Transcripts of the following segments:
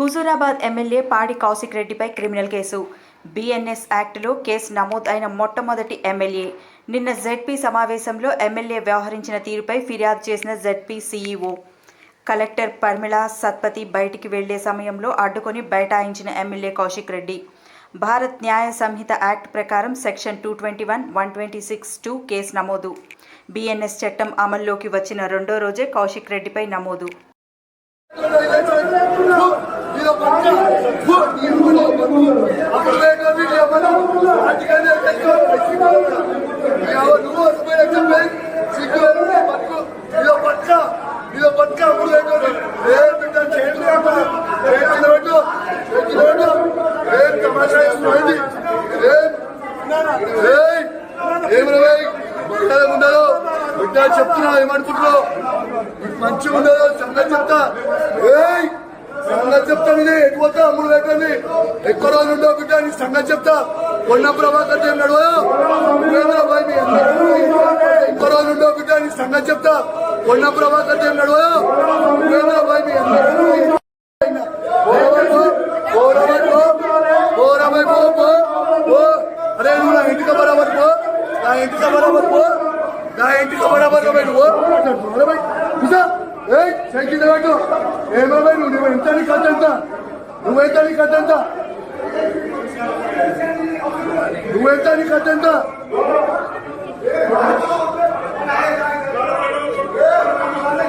Huzurabad MLA Padi Kaushik రెడ్డిపై criminal case. BNS యాక్టులో case నమోదైన మొట్టమొదటి ఎమ్మెల్యే. నిన్న జెడ్పీ సమావేశంలో ఎమ్మెల్యే వ్యవహరించిన తీరుపై ఫిర్యాదు చేసిన ZP CEO. Collector Pamela Satpathy బయటికి వెళ్ళే సమయంలో అడ్డుకొని బైఠాయించిన ఎమ్మెల్యే కౌశిక్ రెడ్డి. భారత్ న్యాయ సంహిత యాక్ట్ ప్రకారం section two twenty one one twenty six two case నమోదు. బిఎన్ఎస్ చట్టం అమల్లోకి వచ్చిన రెండో రోజే కౌశిక్ రెడ్డిపై నమోదు. ఇదో పక్క ఈ నువ్వు వస్తుపోయి చెప్పి సిగ్గు పట్టు ఇదో పక్క ఇదో పక్క అప్పుడు వేయడం బిడ్డ ఏ చెప్తున్నా ఏమనుకుంటున్నావు మంచిగా ఉండదు సంగతి చెప్తా. ఏయ్ సంగతి చెప్తా ఇది. ఎక్కువ అమ్ముడు పెట్టండి ఎక్కువ రోజులు ఉండవు బిడ్డ నీ సంగతి చెప్తా. కొన్న ప్రభాకర్ ఏం నడవదు ఎక్కువ రోజులు ఉండవు బిడ్డ నీ సంగతి చెప్తా. కొన్న ప్రభాకర్ ఏం నడవదు అరే నువ్వు నా ఇంటికి బరాబర్ పో. నా ఇంటికి బరాబర్ పో. నా ఇంటికి బరాబర్గా నువ్వు సైకిల్ పెట్టు. ఏమో Ruweta ni Katanda. Ruweta ni Katanda.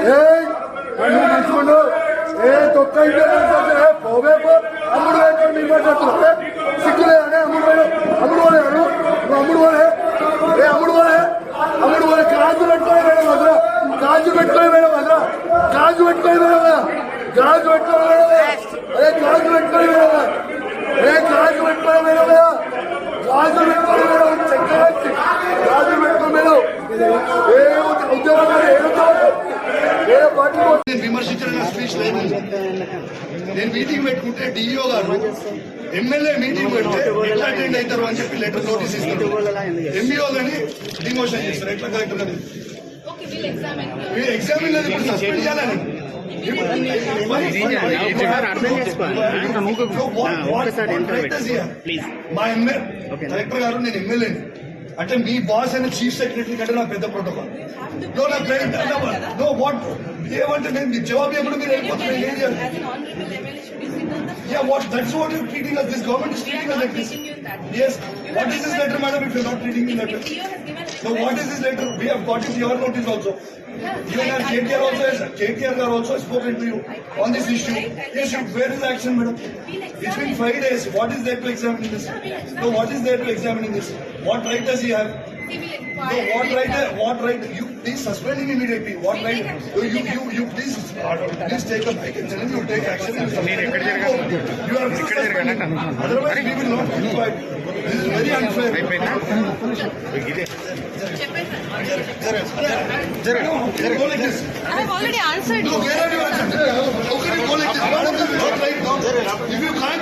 Hey, kanu dushmano. Hey, tokka inda kansate hai. Bhove ko amurwe ko nirma chatra hai. Sikule ane amurwe ne amurwe ne anu. वो अमूडवाल है ये अमूडवाल है अमूडवाल काजू पेट्टो वेणु भद्र काजू पेट्टो वेणु भद्र काजू पेट्टो वेणु भद्र పెట్టుకొని వేయడం వదరా గాజు పెట్టుకొని వేయడం వదరా. అరే గాజు పెట్టుకొని వేయడం వదరా. ఏ గాజు పెట్టుకొని వేయడం వదరా. గాజు పెట్టుకొని వేయడం చక్రవర్తి గాజు పెట్టుకొని వేయడం ఏ ఉద్యోగం ఏ ఉద్యోగం ఏ పార్టీ నేను విమర్శించిన స్పీచ్ లేదు నేను మీటింగ్ పెట్టుకుంటే డిఈఓ గారు ఎమ్మెల్యే మీటింగ్ పెడితే ఎట్లా అటెండ్ అవుతారు అని చెప్పి లెటర్ నోటీస్ ఇస్తారు ఎంఈఓ గాని డిమోషన్ చేస్తారు ఎట్లా కరెక్ట్ ఉన్నది మీరు ఎగ్జామిన్ లేదు ఇప్పుడు సస్పెండ్ చేయాలని కలెక్టర్ గారు నేను ఎమ్మెల్యేని అంటే మీ బాస్ అయిన చీఫ్ సెక్రటరీ కంటే నా పెద్ద ప్రోటోకాల్ నో నా నో వాట్ ఏమంటే నేను మీ జవాబు ఎప్పుడు మీరు వెళ్ళిపోతున్నారు ఏం చేయాలి Yeah, what? That's what you're treating us. This government is treating. Yes. What is this letter, madam? If you're not reading me letter? So what is this letter? We have got it your notice also. Even our KTR also has KTR are also spoken to you on this issue. Yes, you, where is the action, madam? It's been five days. What is there to examine in this? No, what is there to examine in this? What right does he have? No, what right? What right? You please suspend him immediately. What right? You you you please please take a you take action. You are to suspend him. Otherwise, we will not. This is very unfair. Go like this. I have already answered you. No, where are you answered? How can you go like this? What right? If you can't.